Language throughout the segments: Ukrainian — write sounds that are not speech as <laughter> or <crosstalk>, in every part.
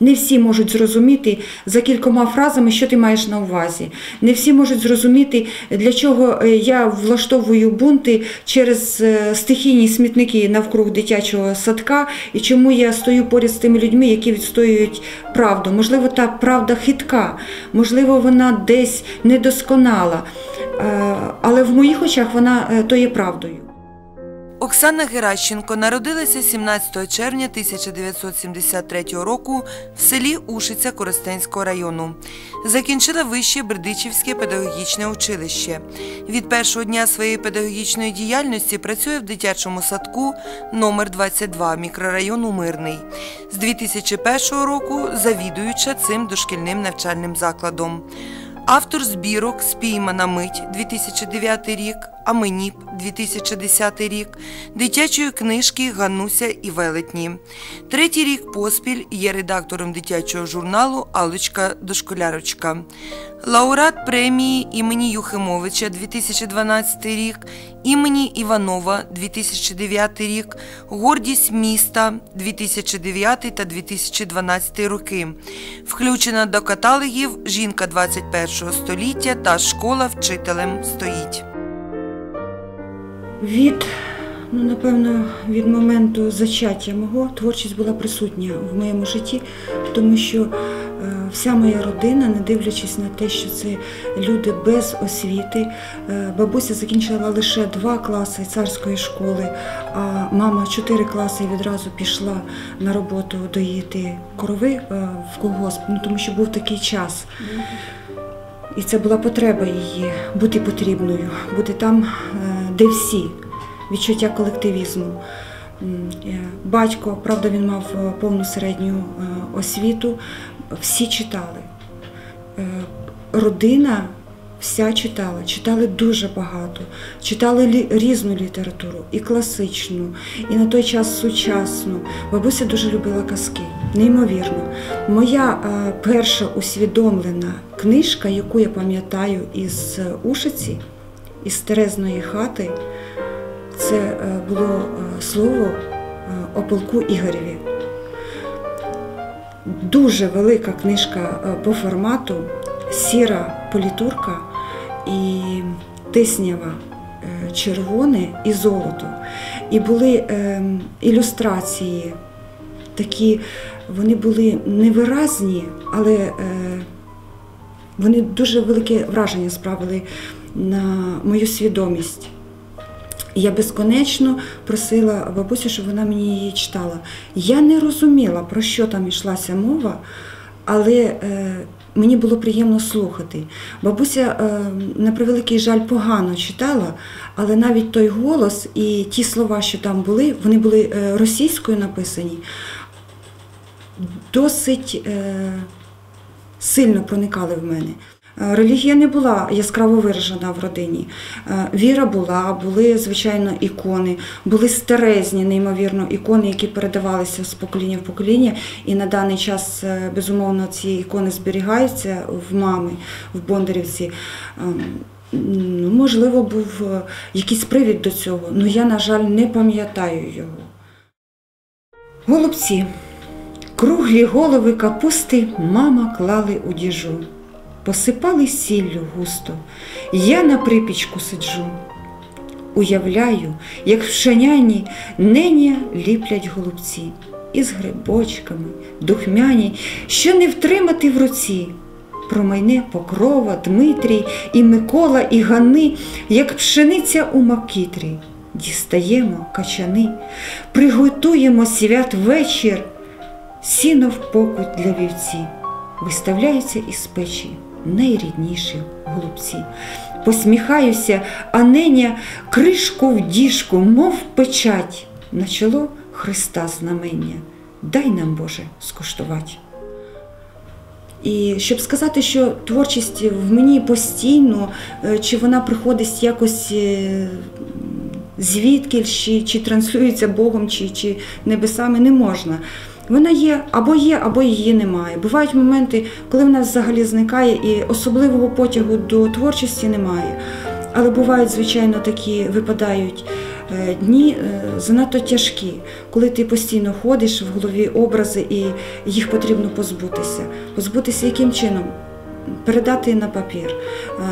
Не всі можуть зрозуміти за кількома фразами, що ти маєш на увазі. Не всі можуть зрозуміти, для чого е, я влаштовую бунти через е, стихійні смітники навкруг дитячого садка, і чому я стою поряд з тими людьми, які відстоюють правду. Можливо, та правда хитка, можливо, вона десь недосконала, Е, але в моїх очах вона то є правдою. Оксана Геращенко народилася 17 червня 1973 року в селі Ушиця Коростенського району. Закінчила вище Бердичівське педагогічне училище. Від першого дня своєї педагогічної діяльності працює в дитячому садку номер 22 мікрорайону Мирний. З 2001 року завідуюча цим дошкільним навчальним закладом. Автор збірок Спіймана мить 2009 рік, Аменіп 2010 рік, дитячої книжки Гануся і велетні. Третій рік поспіль є редактором дитячого журналу Алочка Дошколярочка. Лауреат премії імені Юхимовича 2012 рік, імені Іванова 2009 рік, Гордість міста 2009 та 2012 роки. Включена до каталогів Жінка 21 століття та Школа вчителем стоїть. Від, ну напевно, від моменту зачаття мого творчість була присутня в моєму житті, тому що е, вся моя родина, не дивлячись на те, що це люди без освіти, е, бабуся закінчила лише два класи царської школи, а мама чотири класи і відразу пішла на роботу доїти корови е, в колгосп, ну, тому що був такий час. І це була потреба її бути потрібною, бути там, де всі, відчуття колективізму. Е, Батько, правда, він мав е, повну середню е, освіту, всі читали. Родина вся читала, читали дуже багато, читали різну літературу, і класичну, і на той час сучасну. Бабуся дуже любила казки, неймовірно. Моя перша усвідомлена книжка, яку я пам'ятаю із Ушиці, із Терезної хати, це е, було е, слово е, о полку Ігореві. Дуже велика книжка по формату, сіра політурка і тиснява червоне і золото. І були ілюстрації такі, вони були невиразні, але вони дуже велике враження справили на мою свідомість. І я безконечно просила бабусю, щоб вона мені її читала. Я не розуміла, про що там йшлася мова, але е, мені було приємно слухати. Бабуся, е, на превеликий жаль, погано читала, але навіть той голос і ті слова, що там були, вони були е, російською написані, досить сильно проникали в мене. Релігія не була яскраво виражена в родині. Е, Віра була, були, звичайно, ікони, були старезні, неймовірно, ікони, які передавалися з покоління в покоління. І на даний час, е, безумовно, ці ікони зберігаються в мами, в Бондарівці. Ем, ну, Можливо, був е, якийсь привід до цього, але я, на жаль, не пам'ятаю його. Голубці. Круглі голови капусти мама клали у діжу, посипали сіллю густо. Я на припічку сиджу. Уявляю, як в шаняні неня ліплять голубці із грибочками, духмяні, що не втримати в руці. Промайне Покрова, Дмитрій і Микола, і Гани, як пшениця у макітрі. Дістаємо качани, приготуємо святвечір, сіно в покуть для вівці, виставляються із печі найрідніші голубці. Посміхаюся, а неня кришку в діжку, мов печать, на чоло Христа знамення. Дай нам, Боже, скуштувати. І щоб сказати, що творчість в мені постійно, е, чи вона приходить якось е, звідки, чи, чи транслюється Богом, чи, чи небесами, не можна. Вона є або є, або її немає. Бувають моменти, коли вона взагалі зникає, і особливого потягу до творчості немає. Але бувають, звичайно, такі випадають е, дні е, занадто тяжкі, коли ти постійно ходиш в голові образи і їх потрібно позбутися. Позбутися яким чином? Передати на папір, е,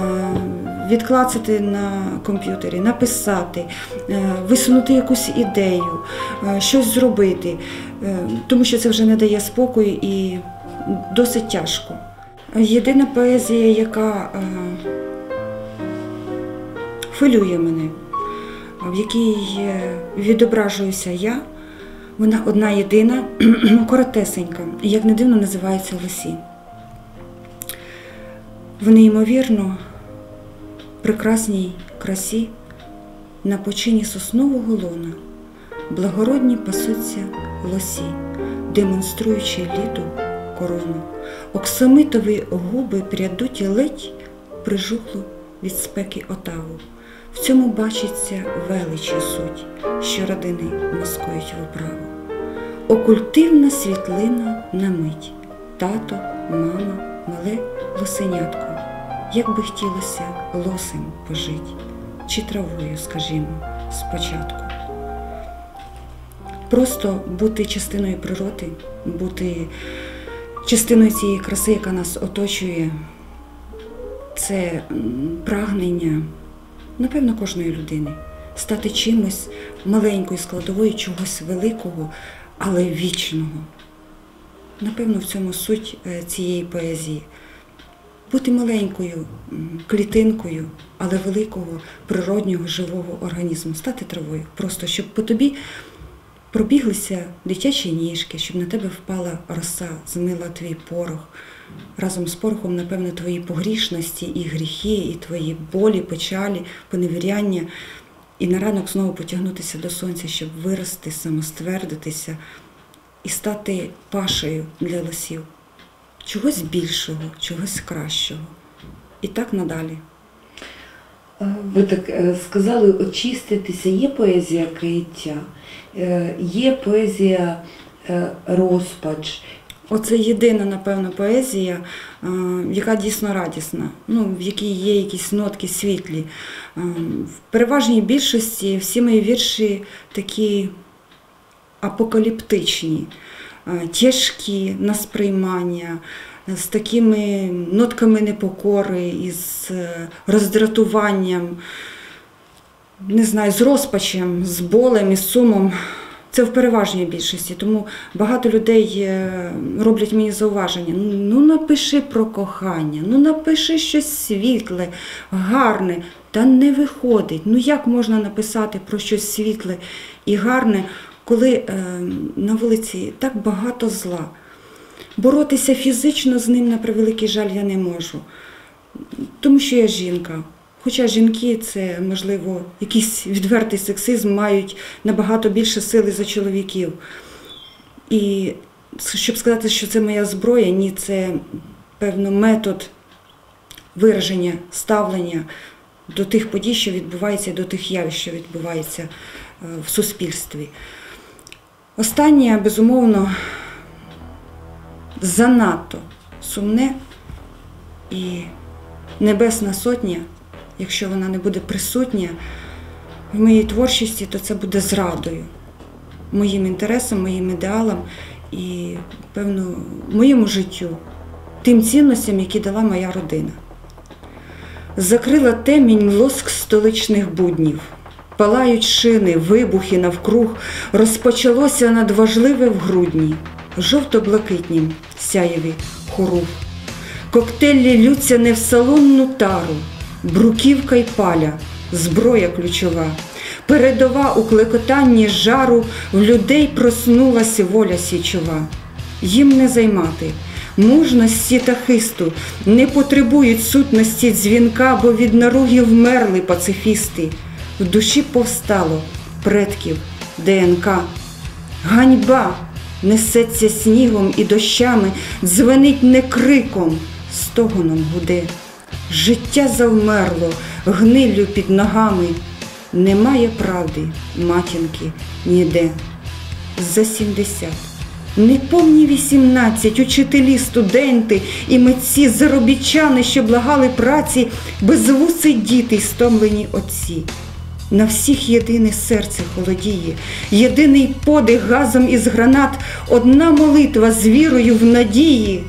відклацати на комп'ютері, написати, висунути якусь ідею, щось зробити, тому що це вже не дає спокою і досить тяжко. Єдина поезія, яка е, хвилює мене, в якій е, відображуюся я, вона одна єдина, <clears throat> коротесенька, як не дивно, називається Лосі. В неймовірно прекрасній красі на почині соснового лона благородні пасуться лосі, демонструючи літу корону. Оксамитові губи прядуть ледь прижухлу від спеки отаву. В цьому бачиться величі суть, що родини маскують в оправу. Окультивна світлина на мить. Тато, мама, мале лосенятко. Як би хотілося лосем пожить, чи травою, скажімо, спочатку. Просто бути частиною природи, бути частиною цієї краси, яка нас оточує, це прагнення, напевно, кожної людини стати чимось маленькою складовою чогось великого, але вічного. Напевно, в цьому суть е, цієї поезії. Бути маленькою клітинкою, але великого природнього живого організму, стати травою. Просто щоб по тобі пробіглися дитячі ніжки, щоб на тебе впала роса, змила твій порох. Разом з порохом, напевно, твої погрішності і гріхи, і твої болі, печалі, поневіряння. І на ранок знову потягнутися до сонця, щоб вирости, самоствердитися і стати пашею для лосів. Чогось більшого, чогось кращого. І так надалі. Е, Ви так е, сказали очиститися. Є поезія каяття, е, є поезія е, розпач. Оце єдина, напевно, поезія, е, яка дійсно радісна, ну, в якій є якісь нотки світлі. Е, В переважній більшості всі мої вірші такі апокаліптичні, е, тяжкі на сприймання, е, з такими нотками непокори, із е, роздратуванням, не знаю, з розпачем, з болем і сумом. Це в переважній більшості, тому багато людей е, роблять мені зауваження. Ну напиши про кохання, ну напиши щось світле, гарне, та не виходить. Ну як можна написати про щось світле і гарне, коли е, на вулиці так багато зла? Боротися фізично з ним, на превеликий жаль, я не можу, тому що я жінка. Хоча жінки це, можливо, якийсь відвертий сексизм мають набагато більше сили за чоловіків. І щоб сказати, що це моя зброя, ні, це певно метод вираження, ставлення до тих подій, що відбуваються, до тих явищ, що відбуваються е, в суспільстві. Останнє, безумовно, занадто сумне і Небесна Сотня, якщо вона не буде присутня в моїй творчості, то це буде зрадою моїм інтересам, моїм ідеалам і, певно, моєму життю, тим цінностям, які дала моя родина. Закрила темінь лоск столичних буднів. Палають шини, вибухи навкруг, розпочалося надважливе в грудні, жовто-блакитнім сяєві хоруг. Коктейлі лються не в салонну тару, бруківка й паля, зброя ключова. Передова у клекотанні жару в людей проснулася воля січова. Їм не займати мужності та хисту, не потребують сутності дзвінка, бо від наруги вмерли пацифісти. В душі повстало предків ДНК. Ганьба несеться снігом і дощами, дзвенить не криком, стогоном гуде. Життя завмерло, гниллю під ногами. Немає правди, матінки, ніде. За сімдесят. Неповні вісімнадцять учителі, студенти і митці, заробітчани, що благали праці, безвуси діти й стомлені отці. На всіх єдине серце холодіє, єдиний подих газом із гранат, одна молитва з вірою в надії,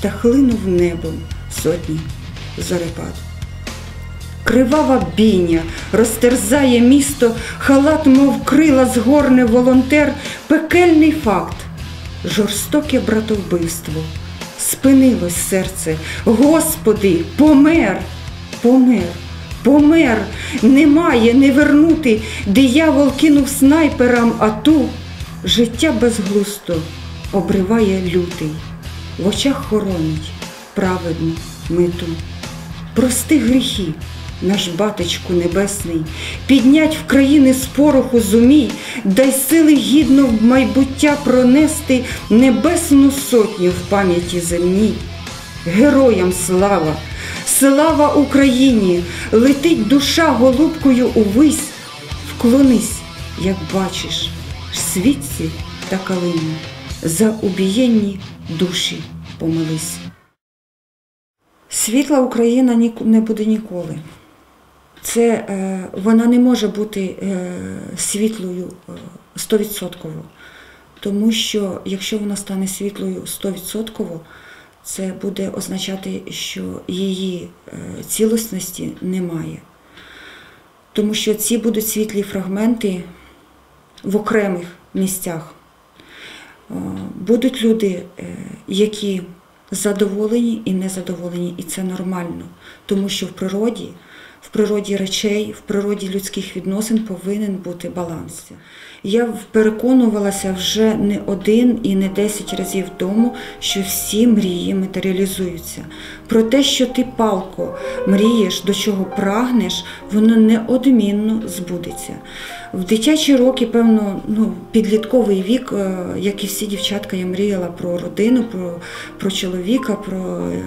та хлинув небом сотні зорепад. Кривава бійня розтерзає місто, халат, мов крила, згорне волонтер, пекельний факт, жорстоке братовбивство. Спинилось серце, Господи, помер, помер, помер, немає, не вернути. Диявол кинув снайперам, а ту життя безглусто обриває лютий, в очах хоронить праведну миту. Прости гріхи, наш батечку небесний, піднять в країни з пороху зумій, дай сили гідно в майбуття пронести небесну сотню в пам'яті земній. Героям слава, слава Україні! Летить душа голубкою увись, вклонись, як бачиш, світці та калині, за убієнні душі помились. Світла Україна не буде ніколи. Це, е, вона не може бути е, світлою е, стовідсотково. Тому що якщо вона стане світлою стовідсотково, це буде означати, що її е, цілісності немає. Тому що ці будуть світлі фрагменти в окремих місцях. Е, Будуть люди, е, які задоволені і незадоволені, і це нормально, тому що в природі, в природі речей, в природі людських відносин повинен бути баланс. Я переконувалася вже не один і не десять разів тому, що всі мрії матеріалізуються. Про те, що ти палко мрієш, до чого прагнеш, воно неодмінно збудеться. В дитячі роки, певно, ну, підлітковий вік, е, як і всі дівчатка, я мріяла про родину, про, про чоловіка, про е,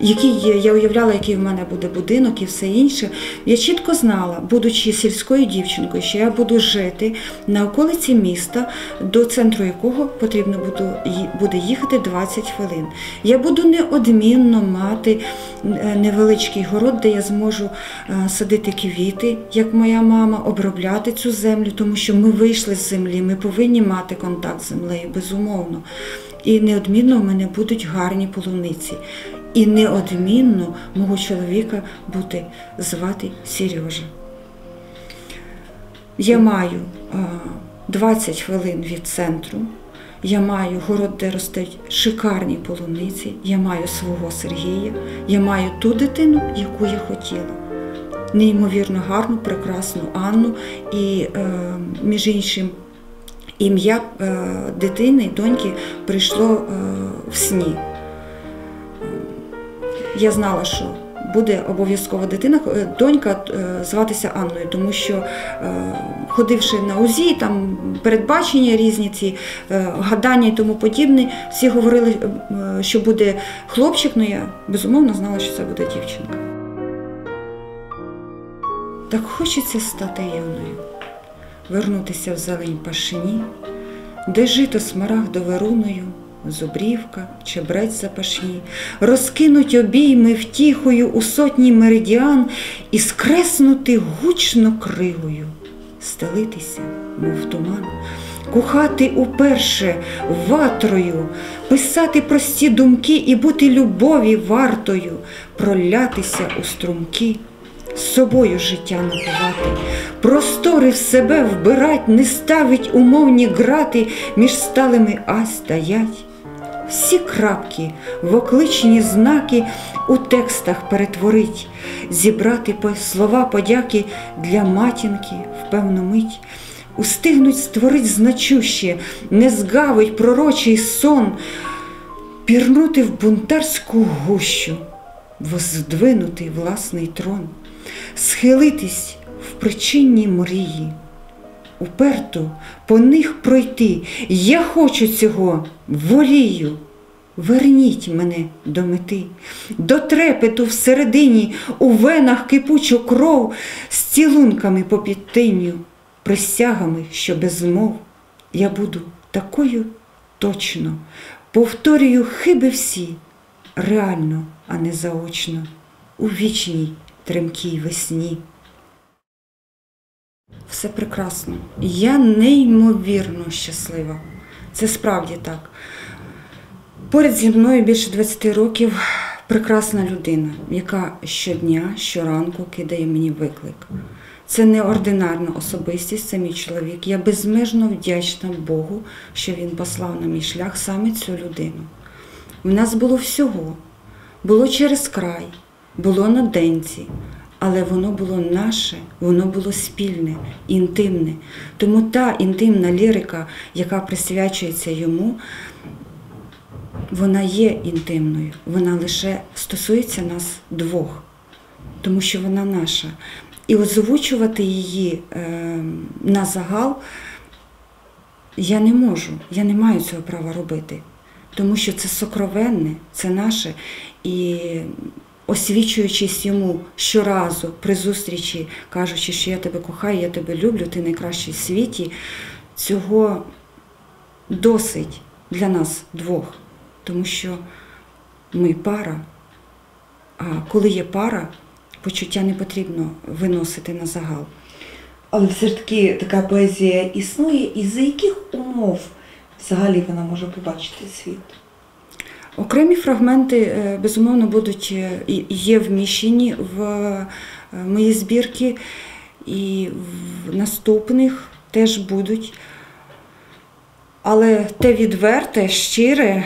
який я уявляла, який в мене буде будинок і все інше. Я чітко знала, будучи сільською дівчинкою, що я буду жити на околиці міста, до центру якого потрібно буде їхати 20 хвилин. Я буду неодмінно мати е, невеличкий город, де я зможу е, садити квіти, як моя мама, обробляти цю землю, тому що ми вийшли з землі, ми повинні мати контакт з землею, безумовно. І неодмінно в мене будуть гарні полуниці. І неодмінно мого чоловіка буде звати Сережа. Я маю 20 хвилин від центру. Я маю город, де ростуть шикарні полуниці. Я маю свого Сергія. Я маю ту дитину, яку я хотіла. Неймовірно гарну, прекрасну Анну. І, е, між іншим, ім'я е, дитини, доньки прийшло е, в сні. Я знала, що буде обов'язково дитина, е, донька е, зватися Анною, тому що е, ходивши на УЗІ, там передбачення різні ці гадання і тому подібне, всі говорили, що буде хлопчик, але я безумовно знала, що це буде дівчинка. Так хочеться стати юною, вернутися в зелень пашині, де жито смарагдове руною, зубрівка, чебрець запашні, розкинуть обійми втіхою у сотні меридіан і скреснути гучно кригою, стелитися, мов туман, кухати уперше ватрою, писати прості думки і бути любові вартою, пролятися у струмки з собою життя напувати, простори в себе вбирать, не ставить умовні грати між сталими ась та. Всі крапки в окличні знаки у текстах перетворить, зібрати слова подяки для матінки в певну мить, устигнуть створить значуще, не згавить пророчий сон, пірнути в бунтарську гущу, воздвинути власний трон, схилитись в причинній мрії, уперто по них пройти. Я хочу цього, волію. Верніть мене до мети, до трепету всередині, у венах кипучу кров, з цілунками по підтиню, присягами, що без мов. Я буду такою точно, повторюю хиби всі, реально, а не заочно, у вічній тремкій весні. Все прекрасно. Я неймовірно щаслива. Це справді так. Поряд зі мною більше 20 років прекрасна людина, яка щодня, щоранку кидає мені виклик. Це неординарна особистість, це мій чоловік. Я безмежно вдячна Богу, що він послав на мій шлях саме цю людину. У нас було всього. Було через край, було на денці, але воно було наше, воно було спільне, інтимне. Тому та інтимна лірика, яка присвячується йому, вона є інтимною, вона лише стосується нас двох, тому що вона наша. І озвучувати її е, на загал я не можу, я не маю цього права робити, тому що це сокровенне, це наше. І освічуючись йому щоразу при зустрічі, кажучи, що я тебе кохаю, я тебе люблю, ти найкращий в світі, цього досить для нас двох, тому що ми пара. А коли є пара, почуття не потрібно виносити на загал. Але все ж таки така поезія існує, і за яких умов взагалі вона може побачити світ? Окремі фрагменти, е, безумовно, будуть е, є вміщені в е, мої збірки, і в наступних теж будуть. Але те відверте, щире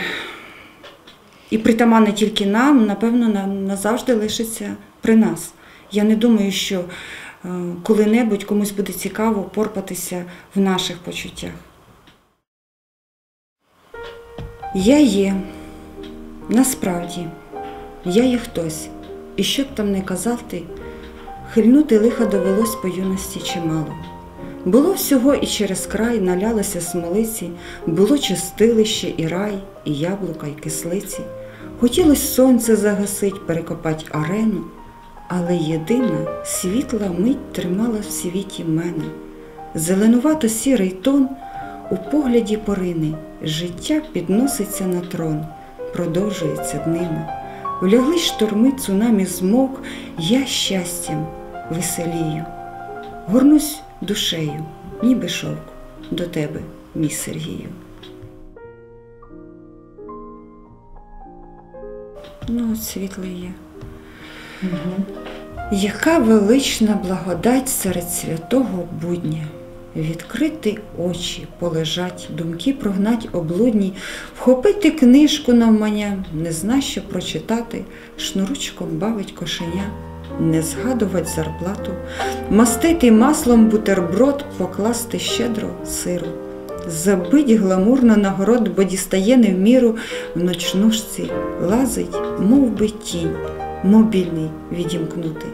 і притаманне тільки нам, напевно, на- назавжди лишиться при нас. Я не думаю, що е, коли-небудь комусь буде цікаво порпатися в наших почуттях. Я є. Насправді, я є хтось, і що б там не казав ти, хильнути лиха довелось по юності чимало. Було всього і через край налялося смолиці, було чистилище і рай, і яблука, і кислиці. Хотілось сонце загасить, перекопать арену, але єдина світла мить тримала в світі мене. Зеленувато сірий тон у погляді порини, життя підноситься на трон продовжується днина. Влягли шторми цунамі змок, я щастям веселію. Горнусь душею, ніби шовк, до тебе, мій Сергію. Ну, от є. Яка велична благодать серед святого будня. Відкрити очі, полежать, думки прогнать облудні, вхопити книжку навмання, не зна, що прочитати, шнурочком бавить кошеня, не згадувать зарплату, мастити маслом бутерброд, покласти щедро сиру, забить гламурно нагород, бо дістає не в міру, в ночнушці лазить, мов би тінь, мобільний відімкнути,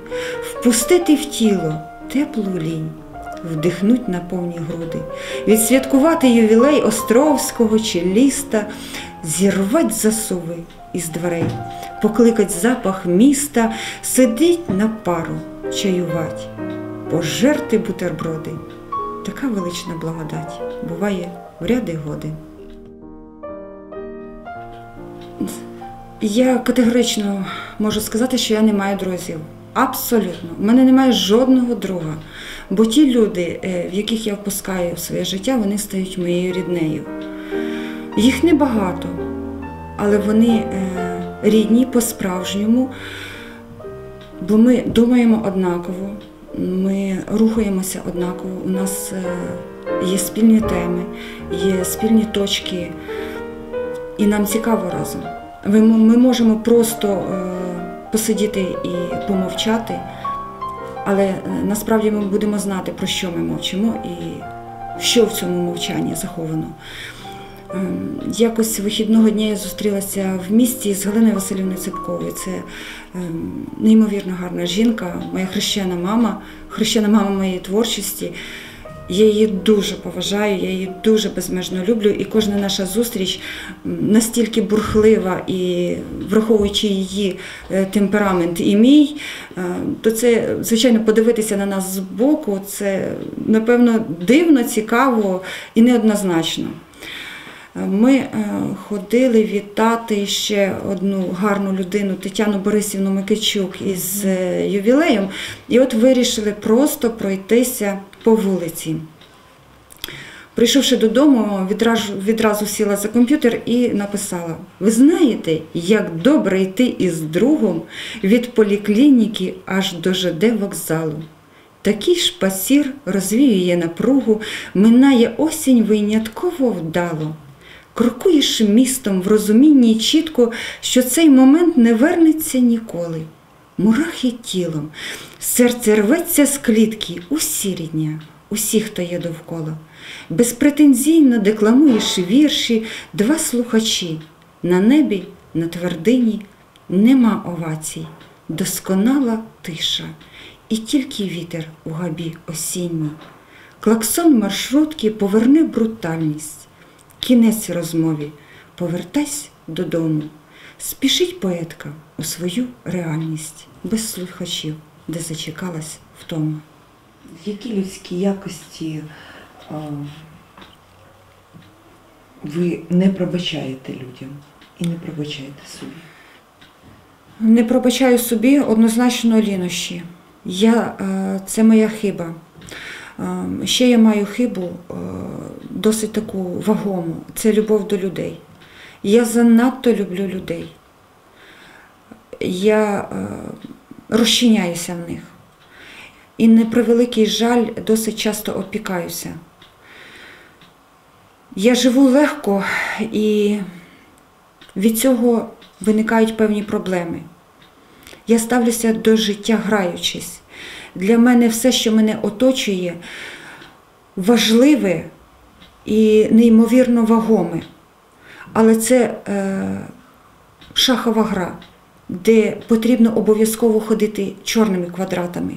впустити в тіло теплу лінь вдихнуть на повні груди, відсвяткувати ювілей Островського чи ліста, зірвать засуви із дверей, покликать запах міста, сидить на пару, чаювать, пожерти бутерброди. Така велична благодать буває в ряди годи. Я категорично можу сказати, що я не маю друзів. Абсолютно. У мене немає жодного друга. Бо ті люди, е, в яких я впускаю в своє життя, вони стають моєю ріднею. Їх небагато, але вони е, рідні по-справжньому, бо ми думаємо однаково, ми рухаємося однаково, у нас е, є спільні теми, є спільні точки, і нам цікаво разом. Ми можемо просто е, посидіти і помовчати. Але е, насправді ми будемо знати, про що ми мовчимо і що в цьому мовчанні заховано. Ем, Якось вихідного дня я зустрілася в місті з Галиною Васильівною Цепковою. Це ем, неймовірно гарна жінка, моя хрещена мама, хрещена мама моєї творчості. Я її дуже поважаю, я її дуже безмежно люблю, і кожна наша зустріч настільки бурхлива і враховуючи її е, темперамент і мій, е, то це, звичайно, подивитися на нас збоку, це напевно дивно, цікаво і неоднозначно. Ми е, ходили вітати ще одну гарну людину Тетяну Борисівну Микичук із е, ювілеєм, і от вирішили просто пройтися по вулиці. Прийшовши додому, відразу, відразу сіла за комп'ютер і написала: Ви знаєте, як добре йти із другом від поліклініки аж до ЖД вокзалу. Такий шпасір розвіює напругу, минає осінь винятково вдало. Крокуєш містом в розумінні чітко, що цей момент не вернеться ніколи. Мурахи тілом, серце рветься з клітки, усі рідня, усі, хто є довкола. Безпретензійно декламуєш вірші, два слухачі. На небі, на твердині нема овацій, досконала тиша, і тільки вітер у габі осінній. Клаксон маршрутки поверни брутальність. Кінець розмові, повертайся додому. Спішить поетка у свою реальність, без слухачів, де зачекалась втома. Які людські якості а, ви не пробачаєте людям і не пробачаєте собі? Не пробачаю собі однозначно лінощі. Я, е, це моя хиба. Е, Ще я маю хибу е, досить таку вагому. Це любов до людей. Я занадто люблю людей. Я е, розчиняюся в них. І на превеликий жаль досить часто опікаюся. Я живу легко і від цього виникають певні проблеми. Я ставлюся до життя граючись. Для мене все, що мене оточує, важливе і неймовірно вагоме. Але це е, шахова гра, де потрібно обов'язково ходити чорними квадратами.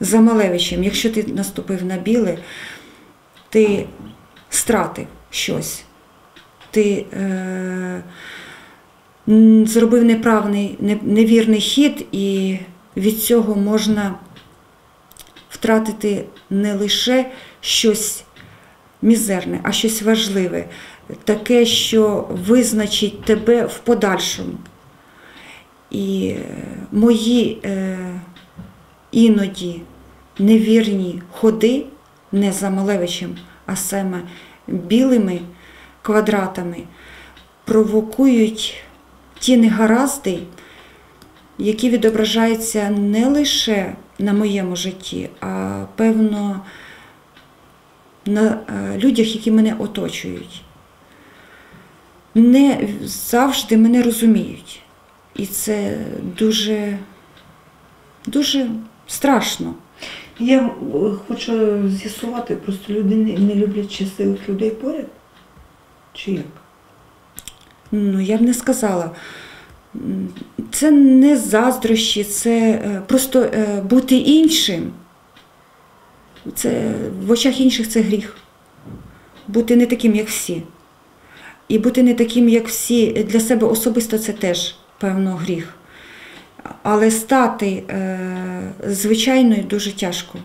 За Малевичем, якщо ти наступив на біле, ти стратив щось. Ти е, зробив неправний, невірний хід, і від цього можна втратити не лише щось мізерне, а щось важливе, таке, що визначить тебе в подальшому. І е, мої е, іноді невірні ходи не за Малевичем, а саме білими квадратами провокують ті негаразди, які відображаються не лише на моєму житті, а певно на е, людях, які мене оточують. Не завжди мене розуміють. І це дуже, дуже страшно. Я е, хочу з'ясувати, просто люди не, не люблять щасливих людей поряд? Чи як? Ну, я б не сказала. Це не заздрощі, це е, просто е, бути іншим. Це в очах інших це гріх. Бути не таким, як всі. І бути не таким, як всі, для себе особисто це теж певно гріх. Але стати е, звичайною дуже тяжко.